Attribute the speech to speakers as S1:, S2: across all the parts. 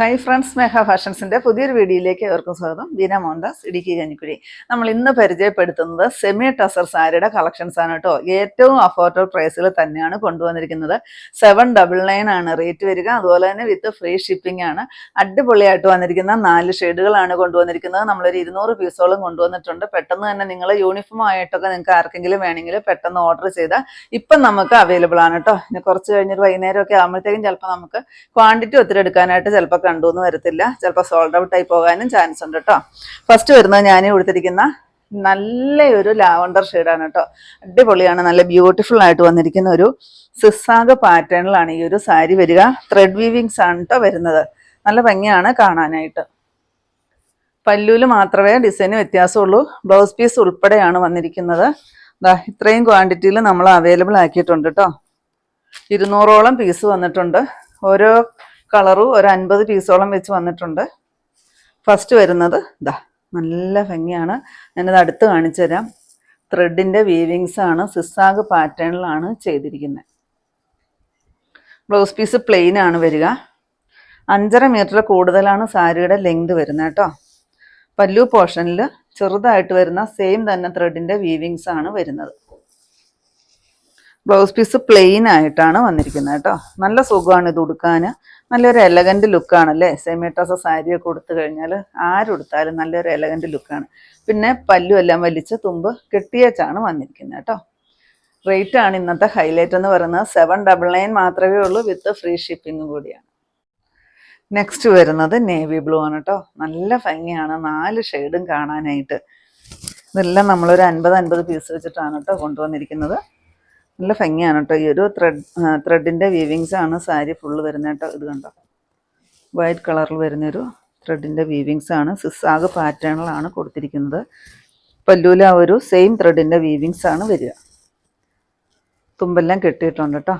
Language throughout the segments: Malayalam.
S1: ഹായ് ഫ്രണ്ട്സ് സ്നേഹ ഫാഷൻസിന്റെ പുതിയൊരു വീഡിയോയിലേക്ക് ഏവർക്കും സ്വാഗതം. ബീന മോഹൻദാസ് ഇടുക്കി കഞ്ഞിക്കുഴി. നമ്മൾ ഇന്ന് പരിചയപ്പെടുത്തുന്നത് സെമി ടസർ സാരിയുടെ കളക്ഷൻസ് ആണ് കേട്ടോ. ഏറ്റവും അഫോർഡബിൾ പ്രൈസിൽ തന്നെയാണ് കൊണ്ടുവന്നിരിക്കുന്നത്. സെവൻ ഡബിൾ നയൻ ആണ് റേറ്റ് വരിക. അതുപോലെ തന്നെ വിത്ത് ഫ്രീ ഷിപ്പിംഗ് ആണ്. അടിപൊളിയായിട്ട് വന്നിരിക്കുന്ന നാല് ഷെയ്ഡുകളാണ് കൊണ്ടുവന്നിരിക്കുന്നത്. നമ്മളൊരു ഇരുന്നൂറ് പീസോളം കൊണ്ടുവന്നിട്ടുണ്ട്. പെട്ടെന്ന് തന്നെ നിങ്ങൾ യൂണിഫോം ആയിട്ടൊക്കെ നിങ്ങൾക്ക് ആർക്കെങ്കിലും വേണമെങ്കിൽ പെട്ടെന്ന് ഓർഡർ ചെയ്താൽ ഇപ്പം നമുക്ക് അവൈലബിൾ ആണ് കേട്ടോ. ഇനി കുറച്ച് കഴിഞ്ഞൊരു വൈകുന്നേരം ഒക്കെ ആകുമ്പോഴത്തേക്കും ചിലപ്പോൾ നമുക്ക് ക്വാണ്ടിറ്റി ഒത്തിരി എടുക്കാനായിട്ട് ചിലപ്പോൾ കണ്ടുവന്ന് വരത്തില്ല. ചിലപ്പോൾ സോൾഡ് ഔട്ട് ആയി പോകാനും ചാൻസ് ഉണ്ട് കേട്ടോ ഫസ്റ്റ് വരുന്നത് ഞാൻ കൊടുത്തിരിക്കുന്ന നല്ലൊരു ലാവണ്ടർ ഷെയ്ഡാണ് കേട്ടോ അടിപൊളിയാണ് നല്ല ബ്യൂട്ടിഫുൾ ആയിട്ട് വന്നിരിക്കുന്ന ഒരു സിസാഗ് പാറ്റേണിലാണ് ഈ ഒരു സാരി വരിക. ത്രെഡ് വീവിങ്സ് ആണ് കേട്ടോ വരുന്നത്. നല്ല ഭംഗിയാണ് കാണാനായിട്ട്. പല്ലൂൽ മാത്രമേ ഡിസൈന് വ്യത്യാസമുള്ളൂ. ബ്ലൗസ് പീസ് ഉൾപ്പെടെയാണ് വന്നിരിക്കുന്നത്. ഇത്രയും ക്വാണ്ടിറ്റിയിൽ നമ്മൾ അവൈലബിൾ ആക്കിയിട്ടുണ്ട് കേട്ടോ ഇരുന്നൂറോളം പീസ് വന്നിട്ടുണ്ട്. ഓരോ കളറും ഒരു അൻപത് പീസോളം വെച്ച് വന്നിട്ടുണ്ട്. ഫസ്റ്റ് വരുന്നത് ഇതാ നല്ല ഭംഗിയാണ്. ഞാനത് അടുത്ത് കാണിച്ചു തരാം. ത്രെഡിന്റെ വീവിങ്സ് ആണ് സിസാഗ് പാറ്റേണിലാണ് ചെയ്തിരിക്കുന്നത് ബ്ലൗസ് പീസ് പ്ലെയിൻ ആണ് വരിക. അഞ്ചര മീറ്റർ കൂടുതലാണ് സാരിയുടെ ലെങ്ത് വരുന്നത് കേട്ടോ. പല്ലു പോർഷനിൽ ചെറുതായിട്ട് വരുന്ന സെയിം തന്നെ ത്രെഡിന്റെ വീവിങ്സ് ആണ് വരുന്നത്. ബ്ലൗസ് പീസ് പ്ലെയിൻ ആയിട്ടാണ് വന്നിരിക്കുന്നത് കേട്ടോ. നല്ല സുഖമാണ് ഇത് ഉടുക്കാൻ നല്ലൊരു എലഗന്റ് ലുക്കാണ് ലുക്കാണല്ലേ സെമിട്ടസ സാരിയൊക്കെ കൊടുത്തു കഴിഞ്ഞാൽ ആരുടുത്താലും നല്ലൊരു എലഗന്റ് ലുക്കാണ് പിന്നെ പല്ലു എല്ലാം വലിച്ച് തുമ്പ് കെട്ടിയച്ചാണ് വന്നിരിക്കുന്നത് കേട്ടോ. റേറ്റ് ആണ് ഇന്നത്തെ ഹൈലൈറ്റ് എന്ന് പറയുന്നത് സെവൻ ഡബിൾ നയൻ മാത്രമേ ഉള്ളൂ വിത്ത് ഫ്രീ ഷിപ്പിംഗും കൂടിയാണ്. നെക്സ്റ്റ് വരുന്നത് നേവി ബ്ലൂ ആണ് കേട്ടോ. നല്ല ഭംഗിയാണ്. നാല് ഷെയ്ഡും കാണാനായിട്ട്. ഇതെല്ലാം നമ്മളൊരു അൻപത് അൻപത് പീസ് വെച്ചിട്ടാണ് കേട്ടോ കൊണ്ടുവന്നിരിക്കുന്നത്. നല്ല ഭംഗിയാണ് കേട്ടോ. ഈ ഒരു ത്രെഡ് ത്രെഡിന്റെ വീവിങ്സ് ആണ് സാരി ഫുള്ള് വരുന്ന കേട്ടോ ഇത് കണ്ടോ? വൈറ്റ് കളറിൽ വരുന്നൊരു ത്രെഡിന്റെ വീവിങ്സ് ആണ്. സിസാഗ് പാറ്റേണിലാണ് കൊടുത്തിരിക്കുന്നത്. പല്ലൂല ഒരു സെയിം ത്രെഡിന്റെ വീവിങ്സ് ആണ് വരിക. തുമ്പെല്ലാം കെട്ടിയിട്ടുണ്ട് കേട്ടോ.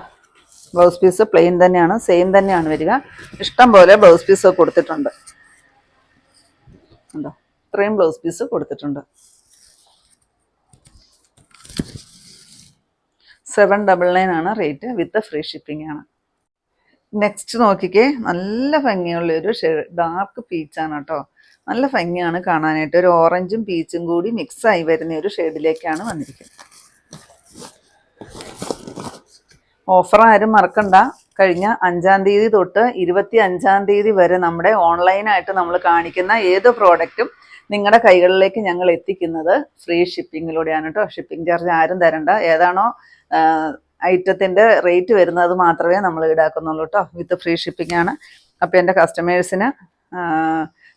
S1: ബ്ലൗസ് പീസ് പ്ലെയിൻ തന്നെയാണ് സെയിം തന്നെയാണ് വരിക. ഇഷ്ടം പോലെ ബ്ലൗസ് പീസ് കൊടുത്തിട്ടുണ്ട്. ഉണ്ടോ ഇത്രയും ബ്ലൗസ് പീസ് കൊടുത്തിട്ടുണ്ട്. സെവൻ ഡബിൾ നയൻ ആണ് റേറ്റ് വിത്ത് ഫ്രീ ഷിപ്പിംഗ് ആണ്. നെക്സ്റ്റ് നോക്കിക്കേ നല്ല ഭംഗിയുള്ള ഒരു ഡാർക്ക് പീച്ചാണ് കേട്ടോ. നല്ല ഭംഗിയാണ് കാണാനായിട്ട്. ഒരു ഓറഞ്ചും പീച്ചും കൂടി മിക്സ് ആയി വരുന്ന ഒരു ഷെയ്ഡിലേക്കാണ് വന്നിരിക്കുന്നത്. ഓഫർ ആരും മറക്കണ്ട. കഴിഞ്ഞ അഞ്ചാം തീയതി തൊട്ട് ഇരുപത്തി അഞ്ചാം തീയതി വരെ നമ്മുടെ ഓൺലൈനായിട്ട് നമ്മൾ കാണിക്കുന്ന ഏത് പ്രോഡക്റ്റും നിങ്ങളുടെ കൈകളിലേക്ക് ഞങ്ങൾ എത്തിക്കുന്നത് ഫ്രീ ഷിപ്പിങ്ങിലൂടെയാണ് കേട്ടോ. ഷിപ്പിംഗ് ചാർജ് ആരും തരണ്ട. ഏതാണോ ഐറ്റത്തിന്റെ റേറ്റ് വരുന്നത് മാത്രമേ നമ്മൾ ഈടാക്കുന്നുള്ളൂ കേട്ടോ. വിത്ത് ഫ്രീ ഷിപ്പിംഗ് ആണ്. അപ്പോൾ എന്റെ കസ്റ്റമേഴ്സിന്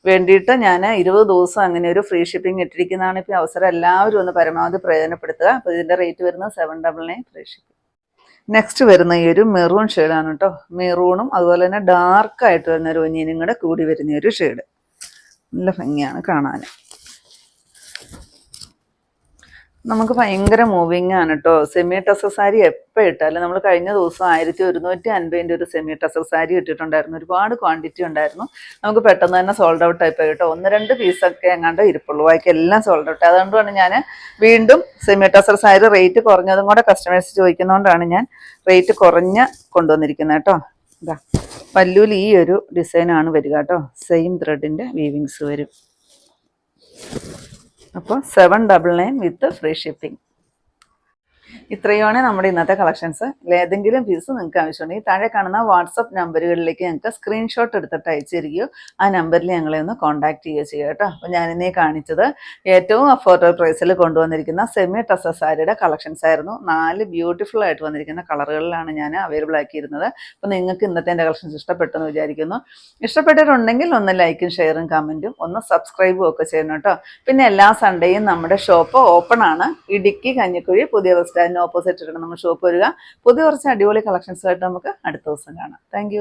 S1: വേണ്ടിയിട്ട് ഞാൻ ഇരുപത് ദിവസം അങ്ങനെ ഒരു ഫ്രീ ഷിപ്പിംഗ് ഇട്ടിരിക്കുന്നതാണ് ഇപ്പോൾ അവസരം. എല്ലാവരും ഒന്ന് പരമാവധി പ്രയോജനപ്പെടുത്തുക. അപ്പോൾ ഇതിന്റെ റേറ്റ് വരുന്നത് seven double nine free shipping next വരുന്ന ഈ ഒരു മെറൂൺ ഷെയ്ഡാണ് കേട്ടോ മെറൂണും അതുപോലെ തന്നെ ഡാർക്കായിട്ട് വരുന്ന ഒരു ഒഞ്ഞിനും കൂടെ കൂടി വരുന്ന ഒരു ഷെയ്ഡ് നല്ല ഭംഗിയാണ് കാണാൻ നമുക്ക് ഭയങ്കര മൂവിങ് ആണ് കേട്ടോ സെമി ടസർ സാരി എപ്പോൾ ഇട്ടാലും നമ്മൾ കഴിഞ്ഞ ദിവസം ആയിരത്തി ഒരുന്നൂറ്റി അൻപതിന്റെ ഒരു സെമി ടസർ സാരി ഇട്ടിട്ടുണ്ടായിരുന്നു. ഒരുപാട് ക്വാണ്ടിറ്റി ഉണ്ടായിരുന്നു. നമുക്ക് പെട്ടെന്ന് തന്നെ സോൾഡ് ഔട്ട് ആയിപ്പോയി കേട്ടോ ഒന്ന് രണ്ട് പീസൊക്കെ എങ്ങാണ്ട് ഇരിപ്പുള്ളൂ. ബാക്കി എല്ലാം സോൾഡ് ഔട്ട് അതുകൊണ്ടാണ് ഞാൻ വീണ്ടും സെമി ടസർ സാരി റേറ്റ് കുറഞ്ഞതും കൂടെ കസ്റ്റമേഴ്സ് ചോദിക്കുന്നതുകൊണ്ടാണ് ഞാൻ റേറ്റ് കുറഞ്ഞ് കൊണ്ടുവന്നിരിക്കുന്നത് കേട്ടോ ഇതാ പല്ലൂൽ ഈ ഒരു ഡിസൈനാണ് വരിക കേട്ടോ സെയിം ത്രെഡിന്റെ വീവിങ്സ് വരും. അപ്പോൾ seven double nine with free shipping ഇത്രയുമാണ് നമ്മുടെ ഇന്നത്തെ കളക്ഷൻസ്. ഏതെങ്കിലും പീസ് നിങ്ങൾക്ക് ആവശ്യമുണ്ടെങ്കിൽ താഴെ കാണുന്ന വാട്സപ്പ് നമ്പറുകളിലേക്ക് ഞങ്ങൾക്ക് സ്ക്രീൻഷോട്ട് എടുത്തിട്ട് അയച്ചു തരികയോ ആ നമ്പറിൽ ഞങ്ങളെ ഒന്ന് കോൺടാക്ട് ചെയ്യുകയോ ചെയ്യുക കേട്ടോ. അപ്പോൾ ഞാനിന്നേ കാണിച്ചത് ഏറ്റവും അഫോർഡബിൾ പ്രൈസിൽ കൊണ്ടുവന്നിരിക്കുന്ന സെമി ടസ സാരിയുടെ കളക്ഷൻസ് ആയിരുന്നു. നാല് ബ്യൂട്ടിഫുൾ ആയിട്ട് വന്നിരിക്കുന്ന കളറുകളിലാണ് ഞാൻ അവൈലബിൾ ആക്കിയിരുന്നത്. അപ്പോൾ നിങ്ങൾക്ക് ഇന്നത്തെ എന്റെ കളക്ഷൻസ് ഇഷ്ടപ്പെട്ടെന്ന് വിചാരിക്കുന്നു. ഇഷ്ടപ്പെട്ടിട്ടുണ്ടെങ്കിൽ ഒന്ന് ലൈക്കും ഷെയറും കമന്റും ഒന്ന് സബ്സ്ക്രൈബും ഒക്കെ ചെയ്യണം കേട്ടോ. പിന്നെ എല്ലാ സൺഡേയും നമ്മുടെ ഷോപ്പ് ഓപ്പൺ ആണ്. ഇടുക്കി കഞ്ഞിക്കുഴി പുതിയ ബസ് സ്റ്റാൻഡിന് ഓപ്പോസിറ്റ് ഇടണം. നമ്മൾ ഷോപ്പ് വരിക. പുതിയ കുറച്ച് അടിപൊളി കളക്ഷൻസുമായിട്ട് നമുക്ക് അടുത്ത ദിവസം കാണാം. താങ്ക്